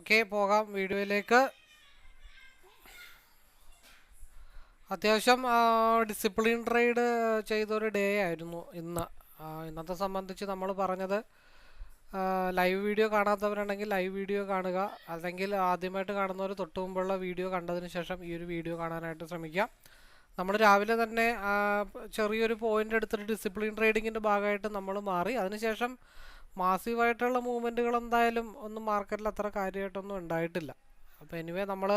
Okay പോകാം വീഡിയോയിലേക്ക്. അത്യാവശ്യം ഡിസിപ്ലിൻ ട്രേഡ് ചെയ്തൊരു ഡേ ആയിരുന്നു ഇന്ന്. ഇന്നത്തെ സംബന്ധിച്ച് നമ്മൾ പറഞ്ഞത് ലൈവ് വീഡിയോ കാണാത്തവരുണ്ടെങ്കിൽ ലൈവ് വീഡിയോ കാണുക. അല്ലെങ്കിൽ ആദ്യമായിട്ട് കാണുന്നവർ തൊട്ട് മുമ്പുള്ള വീഡിയോ കണ്ടതിന് ശേഷം ഈ ഒരു വീഡിയോ കാണാനായിട്ട് ശ്രമിക്കാം. നമ്മൾ രാവിലെ തന്നെ ചെറിയൊരു പോയിന്റ് എടുത്തിട്ട് ഡിസിപ്ലിൻ ട്രേഡിങ്ങിന്റെ ഭാഗമായിട്ട് നമ്മൾ മാറി. അതിനുശേഷം മാസീവായിട്ടുള്ള മൂവ്മെന്റുകൾ എന്തായാലും ഒന്നും മാർക്കറ്റിൽ അത്ര കാര്യമായിട്ടൊന്നും ഉണ്ടായിട്ടില്ല. അപ്പോൾ എനിവേ നമ്മൾ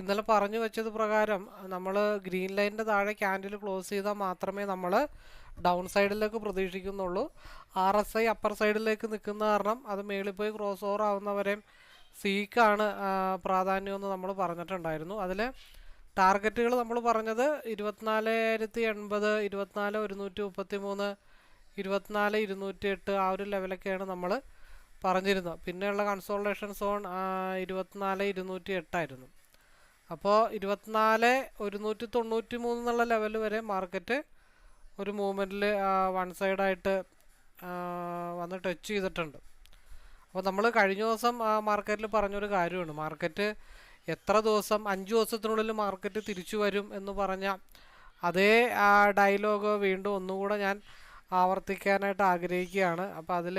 ഇന്നലെ പറഞ്ഞു വെച്ചത് പ്രകാരം നമ്മൾ ഗ്രീൻ ലൈനിന്റെ താഴെ ക്യാൻഡിൽ ക്ലോസ് ചെയ്താൽ മാത്രമേ നമ്മൾ ഡൗൺ സൈഡിലേക്ക് പ്രതീക്ഷിക്കുന്നുള്ളൂ. ആർ എസ് ഐ അപ്പർ സൈഡിലേക്ക് നിൽക്കുന്ന കാരണം അത് മേളിൽ പോയി ക്രോസ് ഓവർ ആവുന്നവരെയും സീക്കാണ് പ്രാധാന്യമെന്ന് നമ്മൾ പറഞ്ഞിട്ടുണ്ടായിരുന്നു. അതിൽ ടാർഗറ്റുകൾ നമ്മൾ പറഞ്ഞത് ഇരുപത്തിനാലായിരത്തി എൺപത് ഇരുപത്തിനാല് ഒരുന്നൂറ്റി മുപ്പത്തി മൂന്ന് ഇരുപത്തിനാല് ഇരുന്നൂറ്റി എട്ട് ആ ഒരു ലെവലൊക്കെയാണ് നമ്മൾ പറഞ്ഞിരുന്നത്. പിന്നെയുള്ള കൺസോൾട്ടേഷൻ സോൺ ഇരുപത്തിനാല് ഇരുന്നൂറ്റി എട്ടായിരുന്നു അപ്പോൾ ഇരുപത്തിനാല് ഒരുന്നൂറ്റി തൊണ്ണൂറ്റി മൂന്ന് എന്നുള്ള ലെവൽ വരെ മാർക്കറ്റ് ഒരു മൂവ്മെന്റിൽ വൺ സൈഡായിട്ട് വന്ന് ടച്ച് ചെയ്തിട്ടുണ്ട്. അപ്പോൾ നമ്മൾ കഴിഞ്ഞ ദിവസം മാർക്കറ്റിൽ പറഞ്ഞൊരു കാര്യമാണ് മാർക്കറ്റ് എത്ര ദിവസം അഞ്ച് ദിവസത്തിനുള്ളിൽ മാർക്കറ്റ് തിരിച്ചു വരും എന്ന് പറഞ്ഞ അതേ ഡയലോഗ് വീണ്ടും ഒന്നുകൂടെ ഞാൻ ആവർത്തിക്കാനായിട്ട് ആഗ്രഹിക്കുകയാണ്. അപ്പോൾ അതിൽ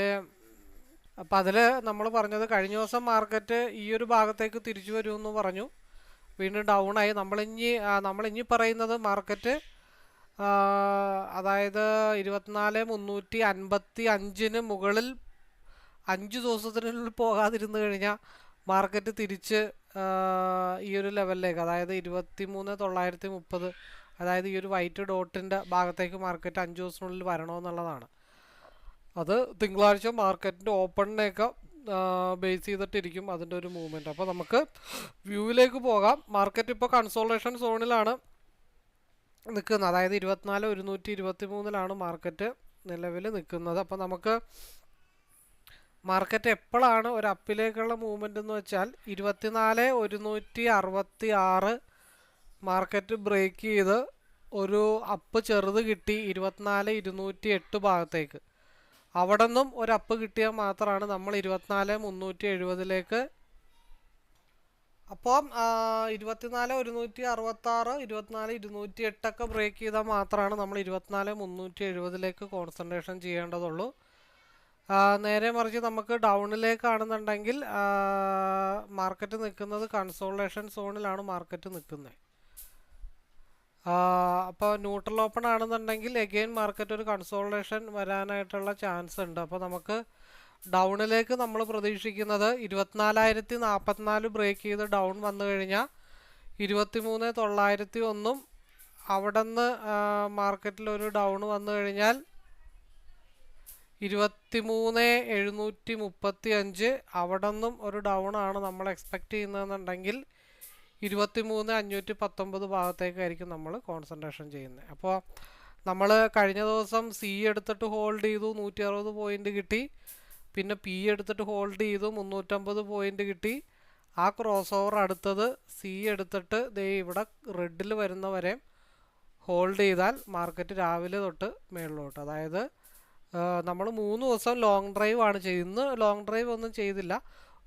അപ്പോൾ അതിൽ നമ്മൾ പറഞ്ഞത് കഴിഞ്ഞ ദിവസം മാർക്കറ്റ് ഈ ഒരു ഭാഗത്തേക്ക് തിരിച്ചു വരുമെന്ന് പറഞ്ഞു. വീണ്ടും ഡൗൺ ആയി നമ്മളിഞ്ഞി നമ്മളിഞ്ഞി പറയുന്നത് മാർക്കറ്റ് അതായത് ഇരുപത്തിനാല് മുന്നൂറ്റി അൻപത്തി അഞ്ചിന് മുകളിൽ അഞ്ച് ദിവസത്തിനുള്ളിൽ പോകാതിരുന്നു കഴിഞ്ഞാൽ മാർക്കറ്റ് തിരിച്ച് ഈ ഒരു ലെവലിലേക്ക് അതായത് ഇരുപത്തി മൂന്ന് തൊള്ളായിരത്തി മുപ്പത് അതായത് ഈ ഒരു വൈറ്റ് ഡോട്ടിന്റെ ഭാഗത്തേക്ക് മാർക്കറ്റ് അഞ്ച് ദിവസത്തിനുള്ളിൽ വരണമെന്നുള്ളതാണ് അത് തിങ്കളാഴ്ച മാർക്കറ്റിന്റെ ഓപ്പണിനെയൊക്കെ ബേസ് ചെയ്തിട്ടിരിക്കും അതിന്റെ ഒരു മൂവ്മെന്റ് അപ്പോൾ നമുക്ക് വ്യൂവിലേക്ക് പോകാം. മാർക്കറ്റ് ഇപ്പോൾ കൺസോൾട്ടേഷൻ സോണിലാണ് നിൽക്കുന്നത്. അതായത് ഇരുപത്തിനാല് ഒരുന്നൂറ്റി ഇരുപത്തി മൂന്നിലാണ് മാർക്കറ്റ് നിലവിൽ നിൽക്കുന്നത്. അപ്പോൾ നമുക്ക് മാർക്കറ്റ് എപ്പോഴാണ് ഒരു അപ്പിലേക്കുള്ള മൂവ്മെന്റ് എന്ന് വെച്ചാൽ ഇരുപത്തിനാല് ഒരുന്നൂറ്റി അറുപത്തി ആറ് മാർക്കറ്റ് ബ്രേക്ക് ചെയ്ത് ഒരു അപ്പ് ചെറുത് കിട്ടി ഇരുപത്തിനാല് ഇരുന്നൂറ്റി എട്ട് ഭാഗത്തേക്ക്. അവിടെ നിന്നും ഒരു അപ്പ് കിട്ടിയാൽ മാത്രമാണ് നമ്മൾ ഇരുപത്തിനാല് മുന്നൂറ്റി എഴുപതിലേക്ക് അപ്പം ഇരുപത്തിനാല് ഒരുന്നൂറ്റി അറുപത്തി ആറ് ഇരുപത്തിനാല് ഇരുന്നൂറ്റി എട്ടൊക്കെ ബ്രേക്ക് ചെയ്താൽ മാത്രമാണ് നമ്മൾ ഇരുപത്തിനാല് മുന്നൂറ്റി എഴുപതിലേക്ക് കോൺസെൻട്രേഷൻ ചെയ്യേണ്ടതുള്ളൂ നേരെ മറിച്ച് നമുക്ക് ഡൗണിലേക്കാണെന്നുണ്ടെങ്കിൽ മാർക്കറ്റ് നിൽക്കുന്നത് കൺസോളേഷൻ സോണിലാണ് മാർക്കറ്റ് നിൽക്കുന്നത്. അപ്പോൾ ന്യൂട്രൽ ഓപ്പൺ ആണെന്നുണ്ടെങ്കിൽ എഗെയിൻ മാർക്കറ്റ് ഒരു കൺസോളേഷൻ വരാനായിട്ടുള്ള ചാൻസ് ഉണ്ട്. അപ്പോൾ നമുക്ക് ഡൗണിലേക്ക് നമ്മൾ പ്രതീക്ഷിക്കുന്നത് ഇരുപത്തിനാലായിരത്തി നാൽപ്പത്തിനാല് ബ്രേക്ക് ചെയ്ത് ഡൗൺ വന്നു കഴിഞ്ഞാൽ ഇരുപത്തിമൂന്ന് തൊള്ളായിരത്തി ഒന്നും അവിടെ നിന്ന് മാർക്കറ്റിൽ ഒരു ഡൗൺ വന്നു കഴിഞ്ഞാൽ ഇരുപത്തിമൂന്ന് എഴുന്നൂറ്റി മുപ്പത്തി അഞ്ച് അവിടെ നിന്നും ഒരു ഡൗൺ ആണ് നമ്മൾ എക്സ്പെക്റ്റ് ചെയ്യുന്നതെന്നുണ്ടെങ്കിൽ ഇരുപത്തിമൂന്ന് അഞ്ഞൂറ്റി പത്തൊമ്പത് ഭാഗത്തേക്കായിരിക്കും നമ്മൾ കോൺസെൻട്രേഷൻ ചെയ്യുന്നത്. അപ്പോൾ നമ്മൾ കഴിഞ്ഞ ദിവസം സി എടുത്തിട്ട് ഹോൾഡ് ചെയ്തു നൂറ്റി അറുപത് പോയിന്റ് കിട്ടി. പിന്നെ പി എടുത്തിട്ട് ഹോൾഡ് ചെയ്തു മുന്നൂറ്റമ്പത് പോയിന്റ് കിട്ടി. ആ ക്രോസ് ഓവർ അടുത്തത് സി എടുത്തിട്ട് ദേ ഇവിടെ റെഡിൽ വരുന്നവരെ ഹോൾഡ് ചെയ്താൽ മാർക്കറ്റ് രാവിലെ തൊട്ട് മേളിലോട്ട്. അതായത് നമ്മൾ മൂന്ന് ദിവസം ലോങ് ഡ്രൈവ് ആണ് ചെയ്യുന്നത് ലോങ് ഡ്രൈവ് ഒന്നും ചെയ്തില്ല.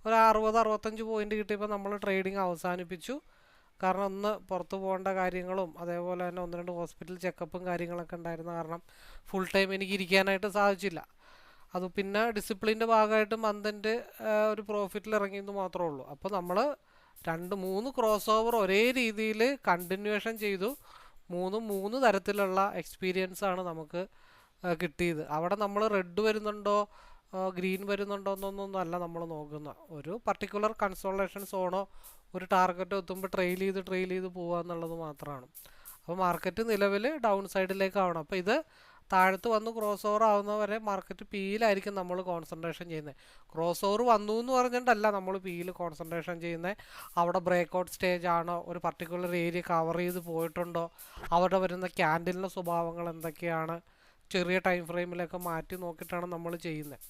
ഒരു അറുപത് അറുപത്തഞ്ച് പോയിന്റ് കിട്ടിയപ്പോൾ നമ്മൾ ട്രേഡിംഗ് അവസാനിപ്പിച്ചു. കാരണം ഒന്ന് പുറത്തു പോകേണ്ട കാര്യങ്ങളും അതേപോലെ തന്നെ ഒന്ന് രണ്ട് ഹോസ്പിറ്റൽ ചെക്കപ്പും കാര്യങ്ങളൊക്കെ ഉണ്ടായിരുന്ന കാരണം ഫുൾ ടൈം എനിക്ക് ഇരിക്കാനായിട്ട് സാധിച്ചില്ല. അത് പിന്നെ ഡിസിപ്ലിന്റെ ഭാഗമായിട്ട് മന്തിന്റെ ഒരു പ്രോഫിറ്റിൽ ഇറങ്ങിയെന്ന് മാത്രമേ ഉള്ളൂ. അപ്പോൾ നമ്മൾ രണ്ട് മൂന്ന് ക്രോസ് ഓവർ ഒരേ രീതിയിൽ കണ്ടിന്യൂഷൻ ചെയ്തു. മൂന്ന് മൂന്ന് തരത്തിലുള്ള എക്സ്പീരിയൻസ് ആണ് നമുക്ക് കിട്ടിയത്. അവിടെ നമ്മൾ റെഡ് വരുന്നുണ്ടോ? ഗ്രീൻ വരുന്നുണ്ടോ അല്ല നമ്മൾ നോക്കുന്നത് ഒരു പർട്ടിക്കുലർ കൺസോളേഷൻ സോണോ ഒരു ടാർഗറ്റ് എത്തുമ്പോൾ ട്രെയിൽ ചെയ്ത് ട്രെയിൽ ചെയ്ത് പോവുക എന്നുള്ളത് മാത്രമാണ്. അപ്പോൾ മാർക്കറ്റ് നിലവിൽ ഡൗൺ സൈഡിലേക്കാവണം അപ്പോൾ ഇത് താഴത്ത് വന്ന് ക്രോസ് ഓവർ ആവുന്നവരെ മാർക്കറ്റ് പിയിലായിരിക്കും നമ്മൾ കോൺസെൻട്രേഷൻ ചെയ്യുന്നത് ക്രോസ് ഓവർ വന്നു എന്ന് പറഞ്ഞിട്ടല്ല നമ്മൾ പിയിൽ കോൺസെൻട്രേഷൻ ചെയ്യുന്നത് അവിടെ ബ്രേക്ക് ഔട്ട് സ്റ്റേജ് ആണോ. ഒരു പർട്ടിക്കുലർ ഏരിയ കവർ ചെയ്ത് പോയിട്ടുണ്ടോ? അവിടെ വരുന്ന ക്യാൻഡിലിന്റെ സ്വഭാവങ്ങൾ എന്തൊക്കെയാണ്? ചെറിയ ടൈം ഫ്രെയിമിലൊക്കെ മാറ്റി നോക്കിയിട്ടാണ് നമ്മൾ ചെയ്യുന്നത്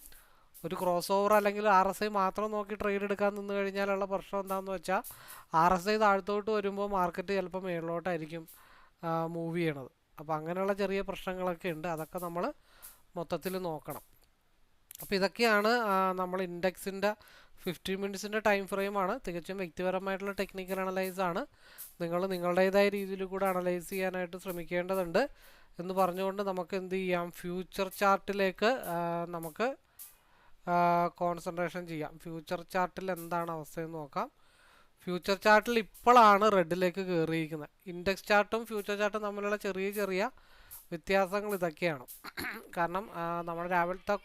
ഒരു ക്രോസ് ഓവർ അല്ലെങ്കിൽ ആർ എസ് ഐ മാത്രം നോക്കി ട്രേഡ് എടുക്കാൻ നിന്ന് കഴിഞ്ഞാലുള്ള പ്രശ്നം എന്താണെന്ന് വെച്ചാൽ ആർ എസ് ഐ താഴത്തോട്ട് വരുമ്പോൾ മാർക്കറ്റ് ചിലപ്പോൾ മേളിലോട്ടായിരിക്കും മൂവ് ചെയ്യണത്. അപ്പോൾ അങ്ങനെയുള്ള ചെറിയ പ്രശ്നങ്ങളൊക്കെ ഉണ്ട്. അതൊക്കെ നമ്മൾ മൊത്തത്തിൽ നോക്കണം. അപ്പോൾ ഇതൊക്കെയാണ് നമ്മൾ ഇൻഡെക്സിന്റെ ഫിഫ്റ്റി മിനിറ്റ്സിന്റെ ടൈം ഫ്രെയിമാണ് തികച്ചും വ്യക്തിപരമായിട്ടുള്ള ടെക്നിക്കൽ അനലൈസ് ആണ്. നിങ്ങൾ നിങ്ങളുടേതായ രീതിയിൽ കൂടെ അനലൈസ് ചെയ്യാനായിട്ട് ശ്രമിക്കേണ്ടതുണ്ട്. എന്ന് പറഞ്ഞുകൊണ്ട് നമുക്ക് എന്ത് ചെയ്യാം? ഫ്യൂച്ചർ ചാർട്ടിലേക്ക് നമുക്ക് കോൺസെൻട്രേഷൻ ചെയ്യാം. ഫ്യൂച്ചർ ചാർട്ടിൽ എന്താണ് അവസ്ഥയെന്ന് നോക്കാം. ഫ്യൂച്ചർ ചാർട്ടിൽ ഇപ്പോഴാണ് റെഡിലേക്ക് കയറിയിരിക്കുന്നത് ഇൻഡെക്സ് ചാർട്ടും ഫ്യൂച്ചർ ചാർട്ടും തമ്മിലുള്ള ചെറിയ ചെറിയ വ്യത്യാസങ്ങൾ ഇതൊക്കെയാണ്. കാരണം നമ്മൾ രാവിലത്തെ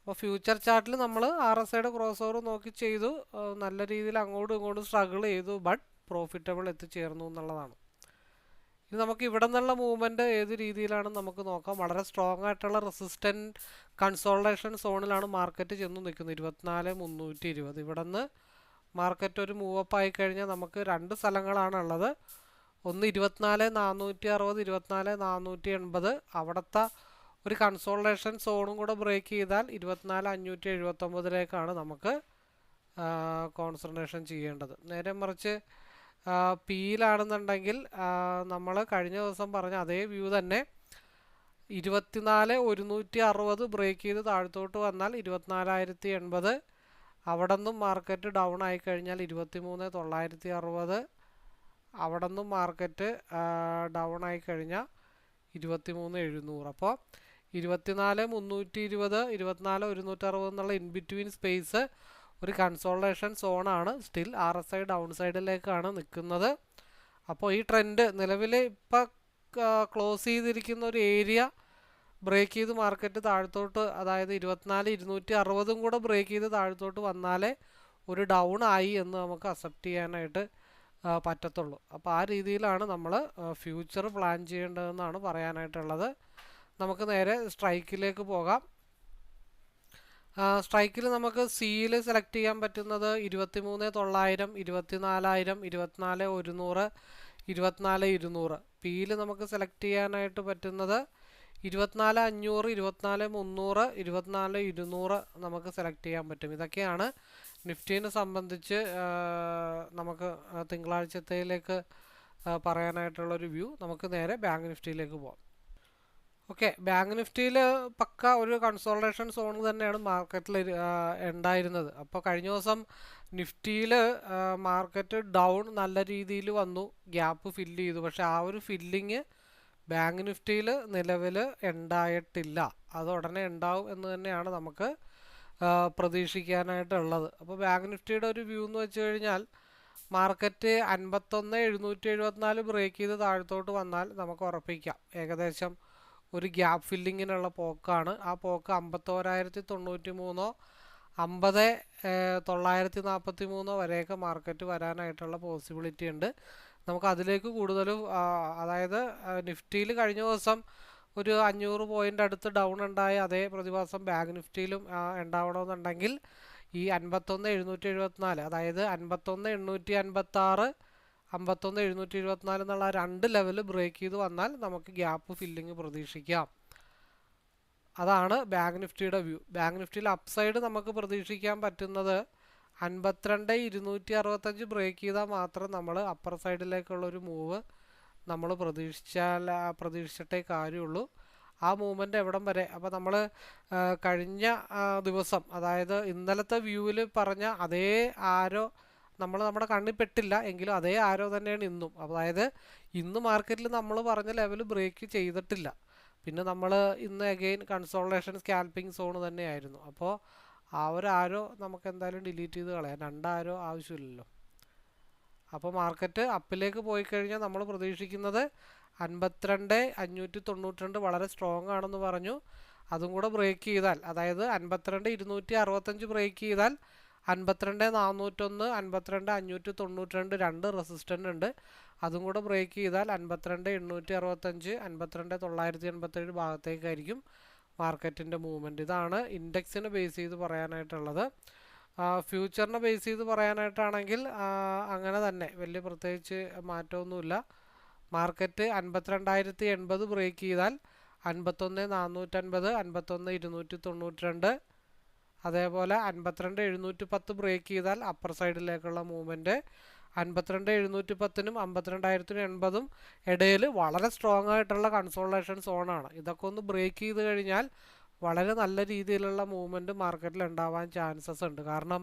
അപ്പോൾ ഫ്യൂച്ചർ ചാർട്ടിൽ നമ്മൾ ആർ എസ് ഐയുടെ ക്രോസ് ഓവർ നോക്കി ചെയ്തു. നല്ല രീതിയിൽ അങ്ങോട്ടും ഇങ്ങോട്ടും സ്ട്രഗിൾ ചെയ്തു. ബട്ട് പ്രോഫിറ്റബിൾ എത്തിച്ചേർന്നു എന്നുള്ളതാണ്. ഇനി നമുക്ക് ഇവിടെ നിന്നുള്ള മൂവ്മെന്റ് ഏത് രീതിയിലാണ് നമുക്ക് നോക്കാം. വളരെ സ്ട്രോങ് ആയിട്ടുള്ള റെസിസ്റ്റന്റ് കൺസോൾട്ടേഷൻ സോണിലാണ് മാർക്കറ്റ് ചെന്ന് നിൽക്കുന്നത്. ഇരുപത്തിനാല് മുന്നൂറ്റി ഇരുപത്. ഇവിടെ നിന്ന് മാർക്കറ്റ് ഒരു മൂവപ്പ് ആയി കഴിഞ്ഞാൽ നമുക്ക് രണ്ട് സ്ഥലങ്ങളാണ് ഉള്ളത്. ഒന്ന് ഇരുപത്തിനാല് നാനൂറ്റി അറുപത് ഇരുപത്തിനാല് നാനൂറ്റി എൺപത്. അവിടുത്തെ ഒരു കൺസോൾട്ടേഷൻ സോണും കൂടെ ബ്രേക്ക് ചെയ്താൽ ഇരുപത്തിനാല് അഞ്ഞൂറ്റി എഴുപത്തൊമ്പതിലേക്കാണ് നമുക്ക് കോൺസെൻട്രേഷൻ ചെയ്യേണ്ടത്. നേരെ മറിച്ച് പിയിലാണെന്നുണ്ടെങ്കിൽ നമ്മൾ കഴിഞ്ഞ ദിവസം പറഞ്ഞ അതേ വ്യൂ തന്നെ. ഇരുപത്തിനാല് ഒരുന്നൂറ്റി അറുപത് ബ്രേക്ക് ചെയ്ത് താഴത്തോട്ട് വന്നാൽ ഇരുപത്തിനാലായിരത്തി എൺപത് അവിടെ നിന്നും മാർക്കറ്റ് ഡൗൺ ആയി കഴിഞ്ഞാൽ ഇരുപത്തി മൂന്ന് തൊള്ളായിരത്തി അറുപത് അവിടെ നിന്നും മാർക്കറ്റ് ഡൗൺ ആയി കഴിഞ്ഞാൽ ഇരുപത്തി മൂന്ന് എഴുന്നൂറ്. അപ്പോൾ ഇരുപത്തിനാല് മുന്നൂറ്റി ഇരുപത് ഇരുപത്തിനാല് ഒരുന്നൂറ്ററുപത് എന്നുള്ള ഇൻ ബിറ്റ്വീൻ സ്പേസ് ഒരു consultation സോണാണ് still R S I down സൈഡിലേക്കാണ് നിൽക്കുന്നത്. അപ്പോൾ ഈ ട്രെൻഡ് നിലവിൽ ഇപ്പോൾ ക്ലോസ് ചെയ്തിരിക്കുന്ന ഒരു ഏരിയ ബ്രേക്ക് ചെയ്ത് മാർക്കറ്റ് താഴത്തോട്ട് അതായത് ഇരുപത്തിനാല് ഇരുന്നൂറ്റി അറുപതും കൂടെ ബ്രേക്ക് ചെയ്ത് താഴത്തോട്ട് വന്നാലേ ഒരു ഡൗൺ ആയി എന്ന് നമുക്ക് അക്സെപ്റ്റ് ചെയ്യാനായിട്ട് പറ്റത്തുള്ളൂ. അപ്പോൾ ആ രീതിയിലാണ് നമ്മൾ ഫ്യൂച്ചർ പ്ലാൻ ചെയ്യേണ്ടതെന്നാണ് പറയാനായിട്ടുള്ളത്. നമുക്ക് നേരെ സ്ട്രൈക്കിലേക്ക് പോകാം. സ്ട്രൈക്കിൽ നമുക്ക് സിയിൽ സെലക്ട് ചെയ്യാൻ പറ്റുന്നത് ഇരുപത്തി മൂന്ന് തൊള്ളായിരം ഇരുപത്തി നാലായിരം ഇരുപത്തിനാല് ഒരുന്നൂറ് ഇരുപത്തിനാല് ഇരുന്നൂറ്. പിയിൽ നമുക്ക് സെലക്ട് ചെയ്യാനായിട്ട് പറ്റുന്നത് ഇരുപത്തിനാല് അഞ്ഞൂറ് ഇരുപത്തിനാല് മുന്നൂറ് ഇരുപത്തിനാല് ഇരുന്നൂറ് നമുക്ക് സെലക്ട് ചെയ്യാൻ പറ്റും. ഇതൊക്കെയാണ് നിഫ്റ്റീനെ സംബന്ധിച്ച് നമുക്ക് തിങ്കളാഴ്ചത്തേലേക്ക് പറയാനായിട്ടുള്ളൊരു വ്യൂ നമുക്ക് നേരെ ബാങ്ക് നിഫ്റ്റിയിലേക്ക് പോകാം ഓക്കെ ബാങ്ക് നിഫ്റ്റിയിൽ പക്ക ഒരു കൺസോൾട്ടേഷൻ സോൺ തന്നെയാണ് മാർക്കറ്റിൽ ഉണ്ടായിരുന്നത്. അപ്പോൾ കഴിഞ്ഞ ദിവസം നിഫ്റ്റിയിൽ മാർക്കറ്റ് ഡൗൺ നല്ല രീതിയിൽ വന്നു. ഗ്യാപ്പ് ഫില്ല് ചെയ്തു. പക്ഷേ ആ ഒരു ഫില്ലിങ് ബാങ്ക് നിഫ്റ്റിയിൽ നിലവിൽ ഉണ്ടായിട്ടില്ല. അത് ഉടനെ ഉണ്ടാവും എന്ന് തന്നെയാണ് നമുക്ക് പ്രതീക്ഷിക്കാനായിട്ടുള്ളത്. അപ്പോൾ ബാങ്ക് നിഫ്റ്റിയുടെ ഒരു വ്യൂ എന്ന് വെച്ച് കഴിഞ്ഞാൽ മാർക്കറ്റ് അൻപത്തൊന്ന് എഴുന്നൂറ്റി എഴുപത്തിനാല് ബ്രേക്ക് ചെയ്ത് താഴത്തോട്ട് വന്നാൽ നമുക്ക് ഉറപ്പിക്കാം. ഏകദേശം ഒരു ഗ്യാപ്പ് ഫില്ലിങ്ങിനുള്ള പോക്കാണ്. ആ പോക്ക് അമ്പത്തോരായിരത്തി തൊണ്ണൂറ്റി മൂന്നോ അമ്പത് തൊള്ളായിരത്തി നാൽപ്പത്തി മൂന്നോ വരെയൊക്കെ മാർക്കറ്റ് വരാനായിട്ടുള്ള പോസിബിലിറ്റി ഉണ്ട്. നമുക്ക് അതിലേക്ക് കൂടുതലും അതായത് നിഫ്റ്റിയിൽ കഴിഞ്ഞ ദിവസം ഒരു അഞ്ഞൂറ് പോയിന്റ് അടുത്ത് ഡൗൺ ഉണ്ടായ അതേ പ്രതിഭാസം ബാങ്ക് നിഫ്റ്റിയിലും ഉണ്ടാവണമെന്നുണ്ടെങ്കിൽ ഈ അൻപത്തൊന്ന് എഴുന്നൂറ്റി എഴുപത്തിനാല് അതായത് അൻപത്തൊന്ന് എണ്ണൂറ്റി അൻപത്തി ആറ് അമ്പത്തൊന്ന് എഴുന്നൂറ്റി എഴുപത്തിനാല് എന്നുള്ള രണ്ട് ലെവൽ ബ്രേക്ക് ചെയ്ത് വന്നാൽ നമുക്ക് ഗ്യാപ്പ് ഫില്ലിങ് പ്രതീക്ഷിക്കാം. അതാണ് ബാങ്ക് നിഫ്റ്റിയുടെ വ്യൂ ബാങ്ക് നിഫ്റ്റിയിൽ അപ്സൈഡ് നമുക്ക് പ്രതീക്ഷിക്കാൻ പറ്റുന്നത് അൻപത്തിരണ്ട് ഇരുന്നൂറ്റി അറുപത്തഞ്ച് ബ്രേക്ക് ചെയ്താൽ മാത്രം നമ്മൾ അപ്പർ സൈഡിലേക്കുള്ള ഒരു മൂവ് നമ്മൾ പ്രതീക്ഷിച്ചാൽ പ്രതീക്ഷിച്ചിട്ടേ കാര്യമുള്ളൂ. ആ മൂവ്മെന്റ് എവിടം വരെ? അപ്പോൾ നമ്മൾ കഴിഞ്ഞ ദിവസം അതായത് ഇന്നലത്തെ വ്യൂവിൽ പറഞ്ഞ അതേ ആരോ നമ്മൾ നമ്മുടെ കണ്ണിൽ പെട്ടില്ല എങ്കിലും അതേ ആരോ തന്നെയാണ് ഇന്നും. അതായത് ഇന്ന് മാർക്കറ്റിൽ നമ്മൾ പറഞ്ഞ ലെവൽ ബ്രേക്ക് ചെയ്തിട്ടില്ല. പിന്നെ നമ്മൾ ഇന്ന് അഗെയിൻ കൺസോളേഷൻ സ്കാൽപ്പിംഗ് സോൺ തന്നെയായിരുന്നു. അപ്പോൾ ആ ഒരു ആരോ നമുക്ക് എന്തായാലും ഡിലീറ്റ് ചെയ്ത് കളയാം. രണ്ടാരോ ആവശ്യമില്ലല്ലോ. അപ്പോൾ മാർക്കറ്റ് അപ്പിലേക്ക് പോയി കഴിഞ്ഞാൽ നമ്മൾ പ്രതീക്ഷിക്കുന്നത് അൻപത്തിരണ്ട് അഞ്ഞൂറ്റി തൊണ്ണൂറ്റിരണ്ട് വളരെ സ്ട്രോങ് ആണെന്ന് പറഞ്ഞു. അതും കൂടെ ബ്രേക്ക് ചെയ്താൽ അതായത് അൻപത്തിരണ്ട് ഇരുന്നൂറ്റി അറുപത്തഞ്ച് ബ്രേക്ക് ചെയ്താൽ അൻപത്തിരണ്ട് നാനൂറ്റൊന്ന് അൻപത്തിരണ്ട് അഞ്ഞൂറ്റി തൊണ്ണൂറ്റി രണ്ട് രണ്ട് റെസിസ്റ്റന്റ് ഉണ്ട്. അതും കൂടെ ബ്രേക്ക് ചെയ്താൽ അൻപത്തിരണ്ട് എണ്ണൂറ്റി അറുപത്തഞ്ച് അൻപത്തിരണ്ട് തൊള്ളായിരത്തി എൺപത്തേഴ് ഭാഗത്തേക്കായിരിക്കും മാർക്കറ്റിന്റെ മൂവ്മെന്റ് ഇതാണ് ഇൻഡെക്സിനെ ബേസ് ചെയ്ത് പറയാനായിട്ടുള്ളത്. ഫ്യൂച്ചറിനെ ബേസ് ചെയ്ത് പറയാനായിട്ടാണെങ്കിൽ അങ്ങനെ തന്നെ. വലിയ പ്രത്യേകിച്ച് മാറ്റമൊന്നുമില്ല. മാർക്കറ്റ് അൻപത്തിരണ്ടായിരത്തി എൺപത് ബ്രേക്ക് ചെയ്താൽ അൻപത്തൊന്ന് നാനൂറ്റൻപത് അൻപത്തൊന്ന് ഇരുന്നൂറ്റി തൊണ്ണൂറ്റി രണ്ട് അതേപോലെ അൻപത്തിരണ്ട് എഴുന്നൂറ്റി പത്ത് ബ്രേക്ക് ചെയ്താൽ അപ്പർ സൈഡിലേക്കുള്ള മൂവ്മെന്റ് അൻപത്തിരണ്ട് എഴുന്നൂറ്റി പത്തിനും അമ്പത്തിരണ്ടായിരത്തിനും എൺപതും ഇടയിൽ വളരെ സ്ട്രോങ് ആയിട്ടുള്ള കൺസോളേഷൻ സോണാണ് ഇതൊക്കെ ഒന്ന് ബ്രേക്ക് ചെയ്ത് കഴിഞ്ഞാൽ വളരെ നല്ല രീതിയിലുള്ള മൂവ്മെന്റ് മാർക്കറ്റിൽ ഉണ്ടാവാൻ ചാൻസസ് ഉണ്ട്. കാരണം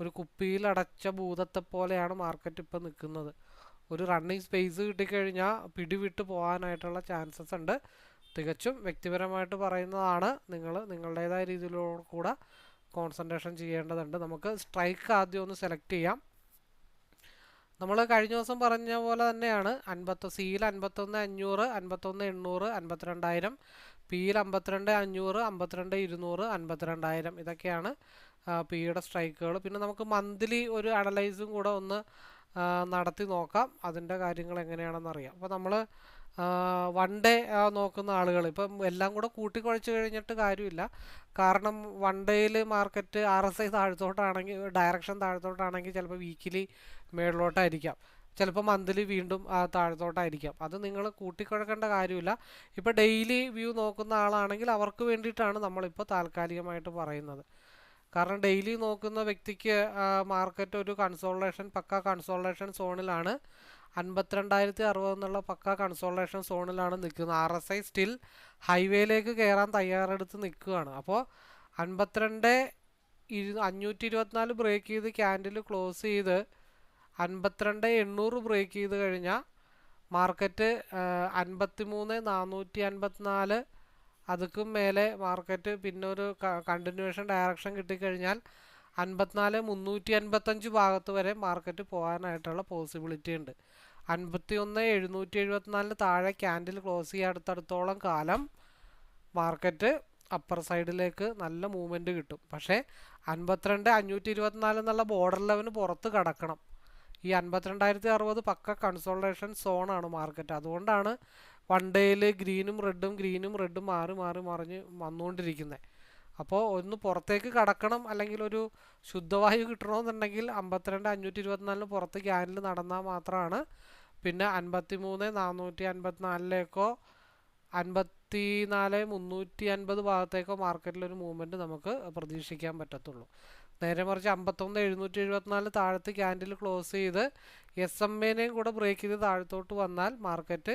ഒരു കുപ്പിയിൽ അടച്ച ഭൂതത്തെ പോലെയാണ് മാർക്കറ്റ് ഇപ്പോൾ നിൽക്കുന്നത്. ഒരു റണ്ണിങ് സ്പേസ് കിട്ടിക്കഴിഞ്ഞാൽ പിടിവിട്ട് പോകാനായിട്ടുള്ള ചാൻസസ് ഉണ്ട്. തികച്ചും വ്യക്തിപരമായിട്ട് പറയുന്നതാണ് നിങ്ങൾ നിങ്ങളുടേതായ രീതിയിലൂടെ കൂടെ കോൺസെൻട്രേഷൻ ചെയ്യേണ്ടതുണ്ട്. നമുക്ക് സ്ട്രൈക്ക് ആദ്യം ഒന്ന് സെലക്ട് ചെയ്യാം. നമ്മൾ കഴിഞ്ഞ ദിവസം പറഞ്ഞ പോലെ തന്നെയാണ്. അൻപത്തി സിയിൽ അൻപത്തൊന്ന് അഞ്ഞൂറ് അൻപത്തൊന്ന് എണ്ണൂറ് അൻപത്തിരണ്ടായിരം പിയിൽ അമ്പത്തിരണ്ട് അഞ്ഞൂറ് അമ്പത്തിരണ്ട് ഇരുന്നൂറ് അൻപത്തിരണ്ടായിരം ഇതൊക്കെയാണ് പിയുടെ സ്ട്രൈക്കുകൾ പിന്നെ നമുക്ക് മന്ത്ലി ഒരു അനലൈസും കൂടെ ഒന്ന് നടത്തി നോക്കാം. അതിന്റെ കാര്യങ്ങൾ എങ്ങനെയാണെന്ന് അറിയാം. അപ്പോൾ നമ്മൾ വൺ ഡേ നോക്കുന്ന ആളുകൾ. ഇപ്പം എല്ലാം കൂടെ കൂട്ടിക്കുഴച്ച് കഴിഞ്ഞിട്ട് കാര്യമില്ല. കാരണം വൺ ഡേയിൽ മാർക്കറ്റ് ആർ എസ് ഐ താഴത്തോട്ടാണെങ്കിൽ ഡയറക്ഷൻ താഴത്തോട്ടാണെങ്കിൽ ചിലപ്പോൾ വീക്കിലി മേളിലോട്ടായിരിക്കാം. ചിലപ്പോൾ മന്ത്ലി വീണ്ടും താഴത്തോട്ടായിരിക്കാം. അത് നിങ്ങൾ കൂട്ടിക്കുഴക്കേണ്ട കാര്യമില്ല. ഇപ്പോൾ ഡെയിലി വ്യൂ നോക്കുന്ന ആളാണെങ്കിൽ അവർക്ക് വേണ്ടിയിട്ടാണ് നമ്മളിപ്പോൾ താൽക്കാലികമായിട്ട് പറയുന്നത്. കാരണം ഡെയിലി നോക്കുന്ന വ്യക്തിക്ക് മാർക്കറ്റ് ഒരു കൺസോളേഷൻ പക്ക കൺസോളേഷൻ സോണിലാണ് അൻപത്തിരണ്ടായിരത്തി അറുപത് എന്നുള്ള പക്ക കൺസോളേഷൻ സോണിലാണ് നിൽക്കുന്നത്. ആർ എസ് ഐ സ്റ്റിൽ ഹൈവേയിലേക്ക് കയറാൻ തയ്യാറെടുത്ത് നിൽക്കുകയാണ്. അപ്പോൾ അൻപത്തിരണ്ട് ഇരു അഞ്ഞൂറ്റി ഇരുപത്തിനാല് ബ്രേക്ക് ചെയ്ത് ക്യാൻഡിൽ ക്ലോസ് ചെയ്ത് അൻപത്തിരണ്ട് എണ്ണൂറ് ബ്രേക്ക് ചെയ്ത് കഴിഞ്ഞാൽ മാർക്കറ്റ് അൻപത്തി മൂന്ന് നാനൂറ്റി അൻപത്തിനാല് അതുക്കും മേലെ മാർക്കറ്റ് പിന്നെ ഒരു കണ്ടിന്യൂവേഷൻ ഡയറക്ഷൻ കിട്ടിക്കഴിഞ്ഞാൽ അൻപത്തിനാല് മുന്നൂറ്റി അൻപത്തഞ്ച് ഭാഗത്ത് വരെ മാർക്കറ്റ് പോകാനായിട്ടുള്ള പോസിബിലിറ്റി ഉണ്ട്. അൻപത്തി ഒന്ന് എഴുന്നൂറ്റി എഴുപത്തിനാലിന് താഴെ ക്യാൻഡിൽ ക്ലോസ് ചെയ്യാൻ അടുത്തടുത്തോളം കാലം മാർക്കറ്റ് അപ്പർ സൈഡിലേക്ക് നല്ല മൂവ്മെന്റ് കിട്ടും. പക്ഷേ അൻപത്തിരണ്ട് അഞ്ഞൂറ്റി ഇരുപത്തിനാല് എന്നുള്ള ബോർഡർ ലെവന് പുറത്ത് കടക്കണം. ഈ അൻപത്തിരണ്ടായിരത്തി അറുപത് പക്ക കൺസോൾട്ടേഷൻ സോണാണ് മാർക്കറ്റ് അതുകൊണ്ടാണ് വൺ ഡേയിൽ ഗ്രീനും റെഡും ഗ്രീനും റെഡും മാറി മാറി മറിഞ്ഞ് വന്നുകൊണ്ടിരിക്കുന്നത് അപ്പോൾ ഒന്ന് പുറത്തേക്ക് കടക്കണം അല്ലെങ്കിൽ ഒരു ശുദ്ധവായു കിട്ടണമെന്നുണ്ടെങ്കിൽ അമ്പത്തിരണ്ട് അഞ്ഞൂറ്റി ഇരുപത്തിനാലിന് പുറത്ത് ക്യാനിൽ നടന്നാൽ മാത്രമാണ്. പിന്നെ അൻപത്തി മൂന്ന് നാനൂറ്റി അൻപത്തിനാലിലേക്കോ അൻപത്തി നാല് മുന്നൂറ്റി അൻപത് ഭാഗത്തേക്കോ മാർക്കറ്റിലൊരു മൂവ്മെന്റ് നമുക്ക് പ്രതീക്ഷിക്കാൻ പറ്റത്തുള്ളൂ. നേരെ മറിച്ച് അമ്പത്തൊന്ന് എഴുന്നൂറ്റി എഴുപത്തിനാല് താഴത്ത് ക്യാൻഡിൽ ക്ലോസ് ചെയ്ത് എസ് എം എനെയും കൂടെ ബ്രേക്ക് ചെയ്ത് താഴത്തോട്ട് വന്നാൽ മാർക്കറ്റ്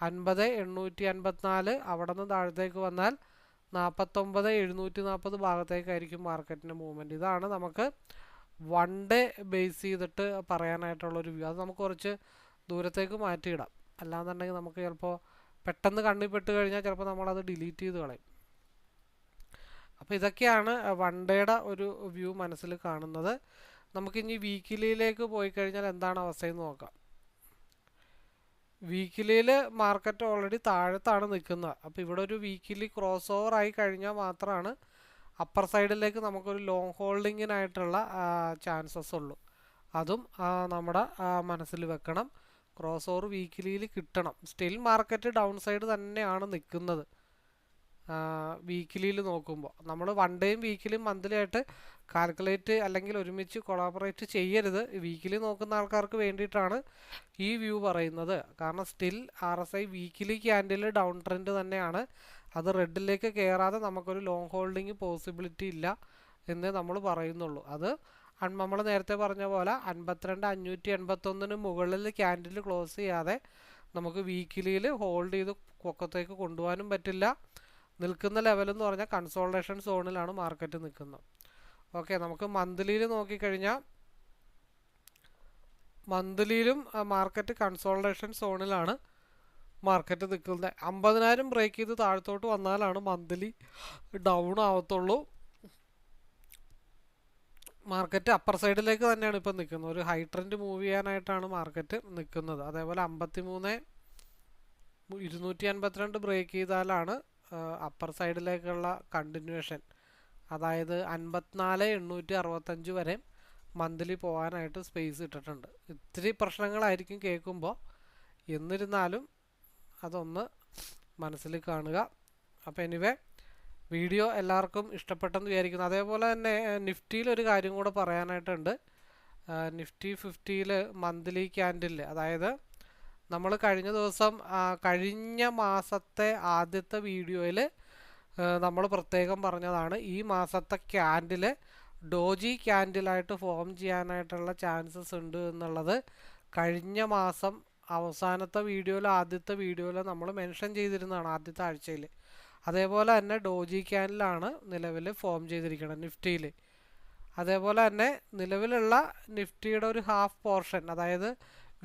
അൻപത് എണ്ണൂറ്റി അൻപത്തിനാല് അവിടെ നിന്ന് താഴത്തേക്ക് വന്നാൽ നാൽപ്പത്തൊമ്പത് എഴുന്നൂറ്റി നാൽപ്പത് ഭാഗത്തേക്കായിരിക്കും മാർക്കറ്റിന്റെ മൂവ്മെന്റ്. ഇതാണ് നമുക്ക് വൺ ഡേ ബേസ് ചെയ്തിട്ട് പറയാനായിട്ടുള്ളൊരു വ്യൂ. അത് നമുക്ക് കുറച്ച് ദൂരത്തേക്ക് മാറ്റിയിടാം. അല്ലാന്നുണ്ടെങ്കിൽ നമുക്ക് ചിലപ്പോൾ പെട്ടെന്ന് കണ്ണിൽ പെട്ട് കഴിഞ്ഞാൽ ചിലപ്പോൾ നമ്മളത് ഡിലീറ്റ് ചെയ്ത് കളയും. അപ്പോൾ ഇതൊക്കെയാണ് വൺ ഡേയുടെ ഒരു വ്യൂ മനസ്സിൽ കാണുന്നത്. നമുക്കിനി വീക്കിലിയിലേക്ക് പോയി കഴിഞ്ഞാൽ എന്താണ് അവസ്ഥയെന്ന് നോക്കാം. വീക്കിലിയിൽ മാർക്കറ്റ് ഓൾറെഡി താഴത്താണ് നിൽക്കുന്നത്. അപ്പോൾ ഇവിടെ ഒരു വീക്കിലി ക്രോസ് ഓവർ ആയി കഴിഞ്ഞാൽ മാത്രമാണ് അപ്പർ സൈഡിലേക്ക് നമുക്കൊരു ലോങ് ഹോൾഡിങ്ങിനായിട്ടുള്ള ചാൻസസ് ഉള്ളൂ. അതും നമ്മുടെ മനസ്സിൽ വെക്കണം. ക്രോസ് ഓവർ വീക്കിലിയിൽ കിട്ടണം. സ്റ്റിൽ മാർക്കറ്റ് ഡൗൺ സൈഡ് തന്നെയാണ് നിൽക്കുന്നത്. വീക്കിലിയിൽ നോക്കുമ്പോൾ നമ്മൾ വൺ ഡേയും വീക്കിലും മന്ത്ലി ആയിട്ട് കാൽക്കുലേറ്റ് അല്ലെങ്കിൽ ഒരുമിച്ച് കൊളാബറേറ്റ് ചെയ്യരുത്. വീക്കിലി നോക്കുന്ന ആൾക്കാർക്ക് വേണ്ടിയിട്ടാണ് ഈ വ്യൂ പറയുന്നത്. കാരണം still R S I weekly candle down trend തന്നെയാണ്. അത് റെഡിലേക്ക് കയറാതെ നമുക്കൊരു ലോങ് ഹോൾഡിങ് പോസിബിലിറ്റി ഇല്ല എന്നേ നമ്മൾ പറയുന്നുള്ളൂ. അത് നമ്മൾ നേരത്തെ പറഞ്ഞ പോലെ അൻപത്തിരണ്ട് അഞ്ഞൂറ്റി എൺപത്തൊന്നിന് മുകളിൽ ക്യാൻഡിൽ ക്ലോസ് ചെയ്യാതെ നമുക്ക് വീക്കിലിയിൽ ഹോൾഡ് ചെയ്ത് പൊക്കത്തേക്ക് കൊണ്ടുപോകാനും പറ്റില്ല. നിൽക്കുന്ന ലെവൽ എന്ന് പറഞ്ഞാൽ കൺസോൾട്ടേഷൻ സോണിലാണ് മാർക്കറ്റ് നിൽക്കുന്നത്. ഓക്കെ നമുക്ക് മന്ത്ലിയിൽ നോക്കിക്കഴിഞ്ഞാൽ മന്ത്ലിയിലും മാർക്കറ്റ് കൺസോൾട്ടേഷൻ സോണിലാണ് മാർക്കറ്റ് നിൽക്കുന്നത്. അമ്പതിനായിരം ബ്രേക്ക് ചെയ്ത് താഴത്തോട്ട് വന്നാലാണ് മന്ത്ലി ഡൗൺ ആവത്തുള്ളൂ. മാർക്കറ്റ് അപ്പർ സൈഡിലേക്ക് തന്നെയാണ് ഇപ്പം നിൽക്കുന്നത്. ഒരു ഹൈ ട്രെൻഡ് മൂവ് ചെയ്യാനായിട്ടാണ് മാർക്കറ്റ് നിൽക്കുന്നത്. അതേപോലെ അമ്പത്തി മൂന്ന് ഇരുന്നൂറ്റി അൻപത്തിരണ്ട് ബ്രേക്ക് ചെയ്താലാണ് അപ്പർ സൈഡിലേക്കുള്ള കണ്ടിന്യൂഷൻ അതായത് അൻപത്തിനാല് എണ്ണൂറ്റി അറുപത്തഞ്ച് വരെ മന്ത്ലി പോകാനായിട്ട് സ്പേസ് ഇട്ടിട്ടുണ്ട്. ഇത്തിരി പ്രശ്നങ്ങളായിരിക്കും കേൾക്കുമ്പോൾ എന്നിരുന്നാലും അതൊന്ന് മനസ്സിൽ കാണുക. അപ്പോൾ എനിവേ വീഡിയോ എല്ലാവർക്കും ഇഷ്ടപ്പെട്ടെന്ന് വിചാരിക്കുന്നു. അതേപോലെ തന്നെ നിഫ്റ്റിയിൽ ഒരു കാര്യം കൂടെ പറയാനായിട്ടുണ്ട്. നിഫ്റ്റി ഫിഫ്റ്റിയിൽ മന്ത്ലി ക്യാൻഡിൽ അതായത് നമ്മൾ കഴിഞ്ഞ ദിവസം കഴിഞ്ഞ മാസത്തെ ആദ്യത്തെ വീഡിയോയിൽ നമ്മൾ പ്രത്യേകം പറഞ്ഞതാണ് ഈ മാസത്തെ ക്യാൻഡിൽ ഡോജി ക്യാൻഡിലായിട്ട് ഫോം ചെയ്യാനായിട്ടുള്ള ചാൻസസ് ഉണ്ട് എന്നുള്ളത് കഴിഞ്ഞ മാസം അവസാനത്തെ വീഡിയോയിൽ ആദ്യത്തെ വീഡിയോയിൽ നമ്മൾ മെൻഷൻ ചെയ്തിരുന്നതാണ് ആദ്യത്തെ ആഴ്ചയിൽ അതേപോലെ തന്നെ ഡോജി ക്യാൻഡിലാണ് നിലവിൽ ഫോം ചെയ്തിരിക്കുന്നത് നിഫ്റ്റിയിൽ അതേപോലെ തന്നെ നിലവിലുള്ള നിഫ്റ്റിയുടെ ഒരു ഹാഫ് പോർഷൻ അതായത്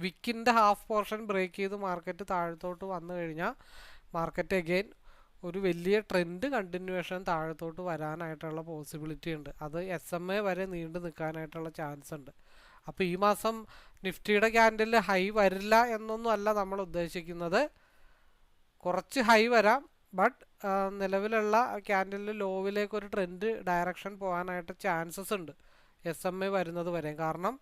വിക്കിന്റെ ഹാഫ് പോർഷൻ ബ്രേക്ക് ചെയ്ത് മാർക്കറ്റ് താഴത്തോട്ട് വന്നു കഴിഞ്ഞാൽ മാർക്കറ്റ് അഗെയിൻ ഒരു വലിയ ട്രെൻഡ് കണ്ടിന്യൂവേഷൻ താഴത്തോട്ട് വരാനായിട്ടുള്ള പോസിബിലിറ്റി ഉണ്ട്. അത് എസ് എം എ വരെ നീണ്ടു നിൽക്കാനായിട്ടുള്ള ചാൻസ് ഉണ്ട്. അപ്പോൾ ഈ മാസം നിഫ്റ്റിയുടെ ക്യാൻഡിൽ ഹൈ വരില്ല എന്നൊന്നും അല്ല നമ്മൾ ഉദ്ദേശിക്കുന്നത്. കുറച്ച് ഹൈ വരാം ബട്ട് നിലവിലുള്ള ക്യാൻഡിലിൽ ലോവിലേക്ക് ഒരു ട്രെൻഡ് ഡയറക്ഷൻ പോകാനായിട്ട് ചാൻസസ് ഉണ്ട് എസ് എം എ വരുന്നത് വരെ. കാരണം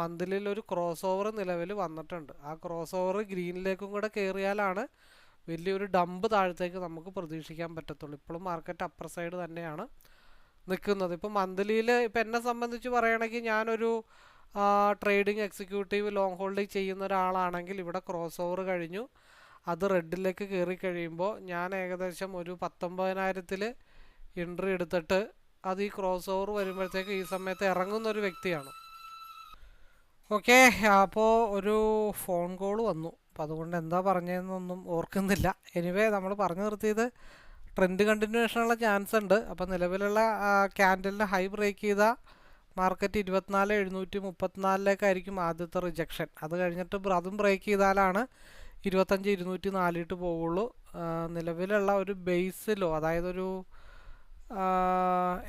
മന്ത്ലിയിൽ ഒരു ക്രോസ് ഓവർ നിലവിൽ വന്നിട്ടുണ്ട്. ആ ക്രോസ് ഓവർ ഗ്രീനിലേക്കും കൂടെ കയറിയാലാണ് വലിയൊരു ഡംപ് താഴത്തേക്ക് നമുക്ക് പ്രതീക്ഷിക്കാൻ പറ്റത്തുള്ളൂ. ഇപ്പോഴും മാർക്കറ്റ് അപ്പർ സൈഡ് തന്നെയാണ് നിൽക്കുന്നത്. ഇപ്പോൾ മന്ത്ലിയിൽ ഇപ്പം എന്നെ സംബന്ധിച്ച് പറയുകയാണെങ്കിൽ ഞാനൊരു ട്രേഡിംഗ് എക്സിക്യൂട്ടീവ് ലോങ് ഹോൾഡിങ് ചെയ്യുന്ന ഒരാളാണെങ്കിൽ ഇവിടെ ക്രോസ് ഓവർ കഴിഞ്ഞു. അത് റെഡിലേക്ക് കയറി കഴിയുമ്പോൾ ഞാൻ ഏകദേശം ഒരു പത്തൊമ്പതിനായിരത്തിൽ എൻട്രി എടുത്തിട്ട് അത് ഈ ക്രോസ് ഓവർ വരുമ്പോഴത്തേക്ക് ഈ സമയത്ത് ഇറങ്ങുന്ന ഒരു വ്യക്തിയാണ്. ഓക്കെ അപ്പോൾ ഒരു ഫോൺ കോൾ വന്നു. അപ്പോൾ അതുകൊണ്ട് എന്താ പറഞ്ഞതെന്നൊന്നും ഓർക്കുന്നില്ല. എനിവേ നമ്മൾ പറഞ്ഞു നിർത്തിയത് ട്രെൻഡ് കണ്ടിന്യൂഷനുള്ള ചാൻസ് ഉണ്ട്. അപ്പോൾ നിലവിലുള്ള ക്യാൻഡലിന് ഹൈ ബ്രേക്ക് ചെയ്ത മാർക്കറ്റ് ഇരുപത്തിനാല് എഴുന്നൂറ്റി മുപ്പത്തിനാലിലേക്കായിരിക്കും ആദ്യത്തെ റിജക്ഷൻ. അത് കഴിഞ്ഞിട്ട് അതും ബ്രേക്ക് ചെയ്താലാണ് ഇരുപത്തഞ്ച് ഇരുന്നൂറ്റി നാലിട്ട് പോവുള്ളൂ. നിലവിലുള്ള ഒരു ബേസിലോ അതായത് ഒരു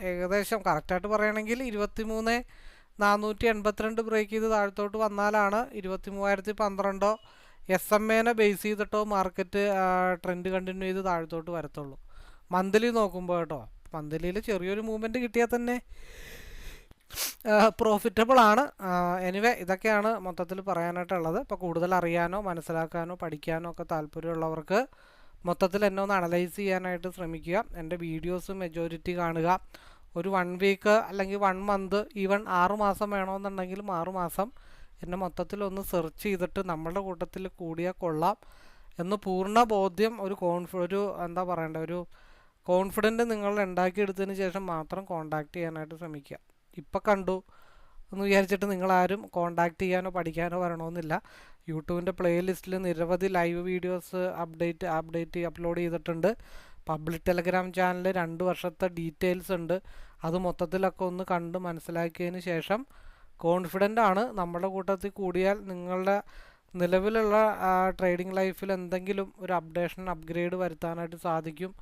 ഏകദേശം കറക്റ്റായിട്ട് പറയുകയാണെങ്കിൽ ഇരുപത്തി മൂന്ന് നാനൂറ്റി എൺപത്തിരണ്ട് ബ്രേക്ക് ചെയ്ത് താഴത്തോട്ട് വന്നാലാണ് ഇരുപത്തി മൂവായിരത്തി പന്ത്രണ്ടോ എസ് എം എനെ ബേസ് ചെയ്തിട്ടോ മാർക്കറ്റ് ട്രെൻഡ് കണ്ടിന്യൂ ചെയ്ത് താഴത്തോട്ട് വരത്തുള്ളൂ. മന്ത്ലി നോക്കുമ്പോൾ കേട്ടോ മന്ത്ലിയിൽ ചെറിയൊരു മൂവ്മെന്റ് കിട്ടിയാൽ തന്നെ പ്രോഫിറ്റബിൾ ആണ്. എനിവേ ഇതൊക്കെയാണ് മൊത്തത്തിൽ പറയാനായിട്ടുള്ളത്. ഇപ്പോൾ കൂടുതൽ അറിയാനോ മനസ്സിലാക്കാനോ പഠിക്കാനോ ഒക്കെ താല്പര്യമുള്ളവർക്ക് മൊത്തത്തിൽ എന്നെ ഒന്ന് അനലൈസ് ചെയ്യാനായിട്ട് ശ്രമിക്കുക. എന്റെ വീഡിയോസ് മെജോറിറ്റി കാണുക. ഒരു വൺ വീക്ക് അല്ലെങ്കിൽ വൺ മന്ത് ഈവൻ ആറുമാസം വേണമെന്നുണ്ടെങ്കിലും ആറുമാസം എന്നെ മൊത്തത്തിൽ ഒന്ന് സെർച്ച് ചെയ്തിട്ട് നമ്മളുടെ കൂട്ടത്തിൽ കൂടിയാൽ കൊള്ളാം എന്ന് പൂർണ ബോധ്യം ഒരു കോൺഫി ഒരു എന്താ പറയണ്ട ഒരു കോൺഫിഡന്റ് നിങ്ങൾ ഉണ്ടാക്കിയെടുത്തതിന് ശേഷം മാത്രം കോണ്ടാക്ട് ചെയ്യാനായിട്ട് ശ്രമിക്കുക. ഇപ്പം കണ്ടു എന്ന് വിചാരിച്ചിട്ട് നിങ്ങളാരും കോണ്ടാക്ട് ചെയ്യാനോ പഠിക്കാനോ വരണമെന്നില്ല. യൂട്യൂബിന്റെ പ്ലേലിസ്റ്റിൽ നിരവധി live videos update update upload ചെയ്തിട്ടുണ്ട്. പബ്ലിക് ടെലഗ്രാം ചാനൽ രണ്ട് വർഷത്തെ ഡീറ്റെയിൽസ് ഉണ്ട്. അത് മൊത്തത്തിലൊക്കെ ഒന്ന് കണ്ട് മനസ്സിലാക്കിയതിന് ശേഷം കോൺഫിഡന്റ് ആണ്. നമ്മുടെ കൂട്ടത്തിൽ കൂടിയാൽ നിങ്ങളുടെ നിലവിലുള്ള ട്രേഡിംഗ് ലൈഫിൽ എന്തെങ്കിലും ഒരു അപ്ഡേഷൻ അപ്ഗ്രേഡ് വരുത്താനായിട്ട് സാധിക്കും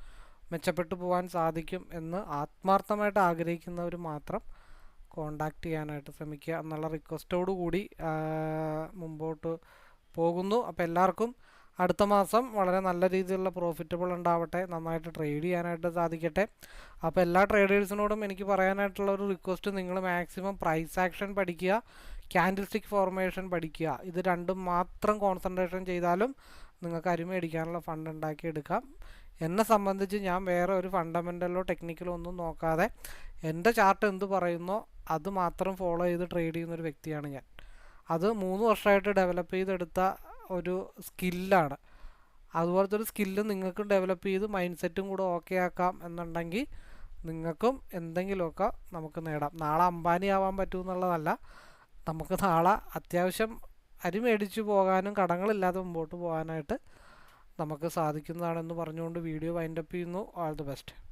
മെച്ചപ്പെട്ടു പോകാൻ സാധിക്കും എന്ന് ആത്മാർത്ഥമായിട്ട് ആഗ്രഹിക്കുന്നവർ മാത്രം കോണ്ടാക്ട് ചെയ്യാനായിട്ട് ശ്രമിക്കുക എന്നുള്ള റിക്വസ്റ്റോടു കൂടി മുമ്പോട്ട് പോകുന്നു. അപ്പോൾ എല്ലാവർക്കും അടുത്ത മാസം വളരെ നല്ല രീതിയിലുള്ള പ്രോഫിറ്റബിൾ ഉണ്ടാവട്ടെ നന്നായിട്ട് ട്രേഡ് ചെയ്യാനായിട്ട് സാധിക്കട്ടെ. അപ്പോൾ എല്ലാ ട്രേഡേഴ്സിനോടും എനിക്ക് പറയാനായിട്ടുള്ള ഒരു റിക്വസ്റ്റ് നിങ്ങൾ മാക്സിമം പ്രൈസ് ആക്ഷൻ പഠിക്കുക ക്യാൻഡിൽ സ്റ്റിക്ക് ഫോർമേഷൻ പഠിക്കുക. ഇത് രണ്ടും മാത്രം കോൺസെൻട്രേഷൻ ചെയ്താലും നിങ്ങൾക്ക് അരി മേടിക്കാനുള്ള ഫണ്ട് ഉണ്ടാക്കി എടുക്കാം എന്നെ സംബന്ധിച്ച് ഞാൻ വേറെ ഒരു ഫണ്ടമെന്റലോ ടെക്നിക്കലോ ഒന്നും നോക്കാതെ എന്റെ ചാർട്ട് എന്ത് പറയുന്നോ അത് മാത്രം ഫോളോ ചെയ്ത് ട്രേഡ് ചെയ്യുന്ന ഒരു വ്യക്തിയാണ് ഞാൻ. അത് മൂന്ന് വർഷമായിട്ട് ഡെവലപ്പ് ചെയ്തെടുത്ത ഒരു സ്കില്ലാണ്. അതുപോലത്തെ ഒരു സ്കില്ല് നിങ്ങൾക്കും ഡെവലപ്പ് ചെയ്ത് മൈൻഡ് സെറ്റും കൂടെ ഓക്കെ ആക്കാം എന്നുണ്ടെങ്കിൽ നിങ്ങൾക്കും എന്തെങ്കിലുമൊക്കെ നമുക്ക് നേടാം. നാളെ അംബാനി ആവാൻ പറ്റുമെന്നുള്ളതല്ല നമുക്ക് നാളെ അത്യാവശ്യം അരി മേടിച്ചു പോകാനും കടങ്ങളില്ലാതെ മുമ്പോട്ട് പോകാനായിട്ട് നമുക്ക് സാധിക്കുന്നതാണെന്ന് പറഞ്ഞുകൊണ്ട് വീഡിയോ വൈൻഡപ്പ് ചെയ്യുന്നു. All the best